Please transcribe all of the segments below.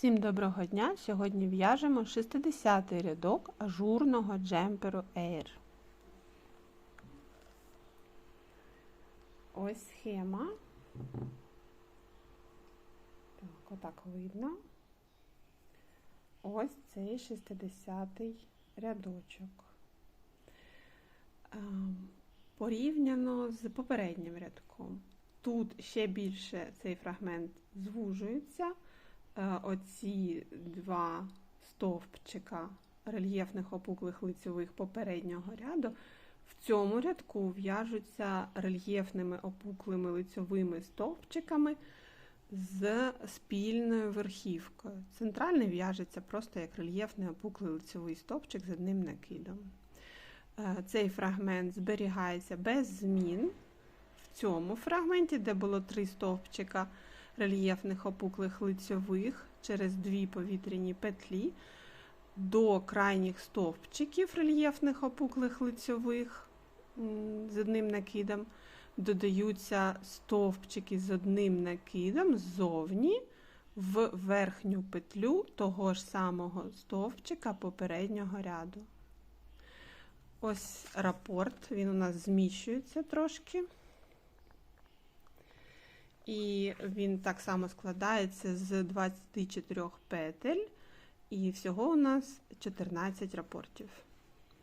Всім доброго дня! Сьогодні в'яжемо 60-й рядок ажурного джемперу Air. Ось схема. Так, отак видно. Ось цей 60-й рядочок. Ем, Порівняно з попереднім рядком. Тут ще більше цей фрагмент звужується. Е, оці два стовпчика рельєфних опуклих лицьових попереднього ряду. В цьому рядку в'яжуться рельєфними опуклими лицьовими стовпчиками з спільною верхівкою. Центральний в'яжеться просто як рельєфний опуклий лицьовий стовпчик з одним накидом. Е, цей фрагмент зберігається без змін. В цьому фрагменті, де було три стовпчика рельєфних опуклих лицьових через дві повітряні петлі, до крайніх стовпчиків рельєфних опуклих лицьових з одним накидом, додаються стовпчики з одним накидом ззовні в верхню петлю того ж самого стовпчика попереднього ряду. Ось рапорт, він у нас зміщується трошки. І він так само складається з 24 петель, і всього у нас 14 рапортів.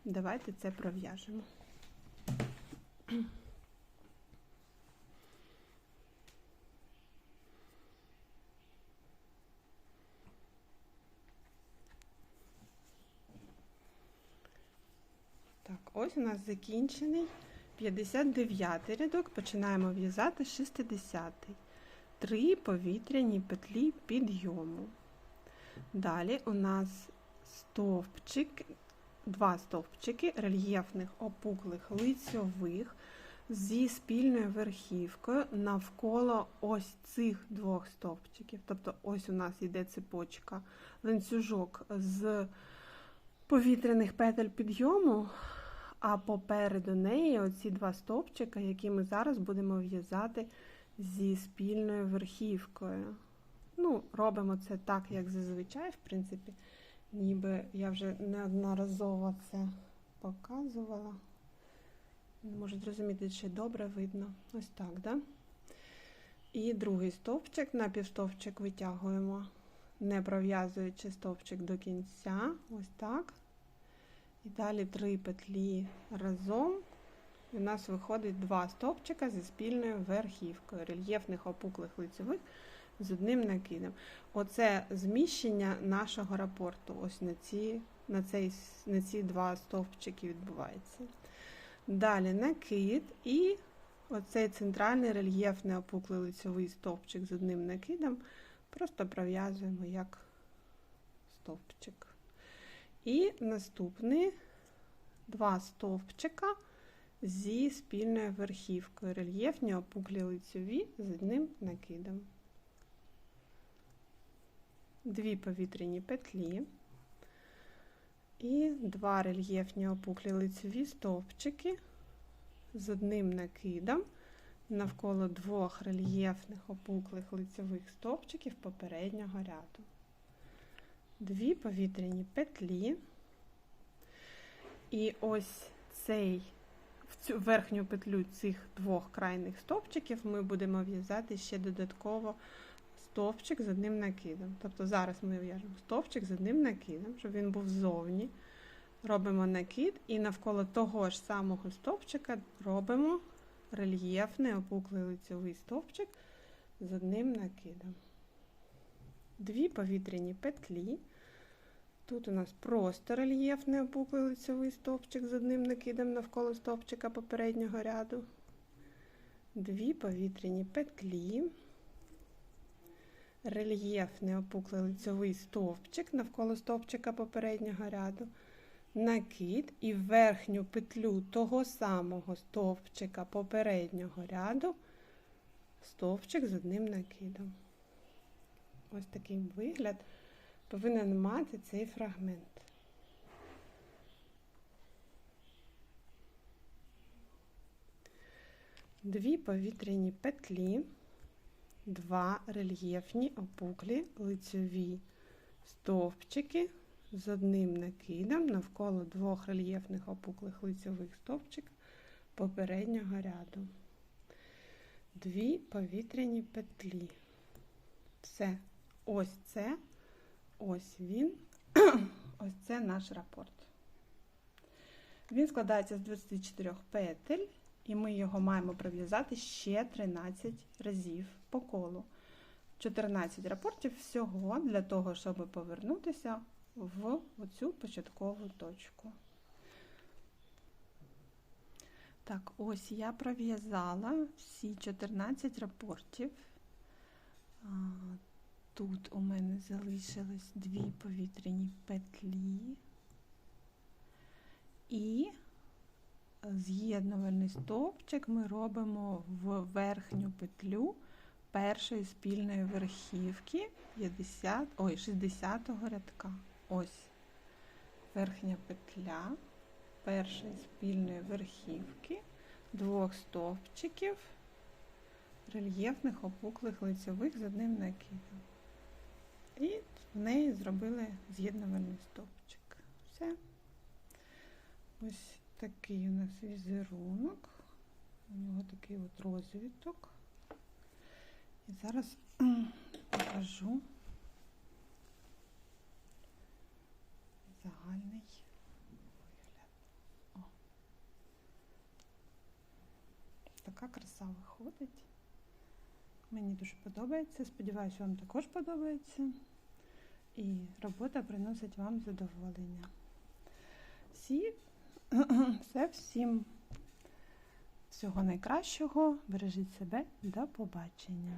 Давайте це пров'яжемо. Так, ось у нас закінчений 59 рядок, починаємо в'язати 60-й. Три повітряні петлі підйому. Далі у нас стовпчик, два стовпчики рельєфних опуклих лицьових зі спільною верхівкою навколо ось цих двох стовпчиків. Тобто, ось у нас йде цепочка, ланцюжок з повітряних петель підйому. А попереду неї оці два стовпчика, які ми зараз будемо в'язати зі спільною верхівкою. Ну, робимо це так, як зазвичай, в принципі, ніби я вже неодноразово це показувала. Не можу зрозуміти, чи добре видно. Ось так, да? І другий стовпчик, напівстовпчик витягуємо, не пров'язуючи стовпчик до кінця. Ось так. І далі три петлі разом. І у нас виходить два стовпчика зі спільною верхівкою, рельєфних опуклих лицевих з одним накидом. Оце зміщення нашого рапорту. Ось на ці, на, цей, на ці два стовпчики відбувається. Далі накид і оцей центральний рельєфний опуклий лицевий стовпчик з одним накидом. Просто пров'язуємо як стовпчик. І наступний два стовпчика зі спільною верхівкою. Рельєфні опуклі лицьові з одним накидом. Дві повітряні петлі. І два рельєфні опуклі лицьові стовпчики з одним накидом навколо двох рельєфних опуклих лицьових стовпчиків попереднього ряду дві повітряні петлі. І ось цей, в цю верхню петлю цих двох крайних стовпчиків ми будемо в'язати ще додатково стовпчик з одним накидом. Тобто зараз ми в'яжемо стовпчик з одним накидом, щоб він був ззовні. Робимо накид і навколо того ж самого стовпчика робимо рельєфний опуклий лицьовий стовпчик з одним накидом дві повітряні петлі. Тут у нас просто рельєфний опуклий лицевий стовпчик з одним накидом навколо стовпчика попереднього ряду, дві повітряні петлі, рельєфний опуклий лицевий стовпчик навколо стовпчика попереднього ряду, накид і верхню петлю того самого стовпчика попереднього ряду, стовпчик з одним накидом. Ось такий вигляд повинен мати цей фрагмент. Дві повітряні петлі, два рельєфні опуклі лицьові стовпчики з одним накидом навколо двох рельєфних опуклих лицьових стовпчиків попереднього ряду. Дві повітряні петлі. Все. Ось це, ось він, ось це наш рапорт. Він складається з 24 петель, і ми його маємо пров'язати ще 13 разів по колу. 14 рапортів всього для того, щоб повернутися в оцю початкову точку. Так, ось я пров'язала всі 14 рапортів. Тут у мене залишились дві повітряні петлі і з'єднувальний стовпчик ми робимо в верхню петлю першої спільної верхівки 50, ой, 60-го рядка. Ось верхня петля першої спільної верхівки, двох стовпчиків, рельєфних опуклих лицьових з одним накидом. І в неї зробили з'єднувальний стовпчик. Все. Ось такий у нас візерунок. У нього такий от розвиток. І зараз покажу загальний вигляд. О. Така краса виходить. Мені дуже подобається. Сподіваюся, вам також подобається. І робота приносить вам задоволення. Всі, все всім всього найкращого. Бережіть себе. До побачення.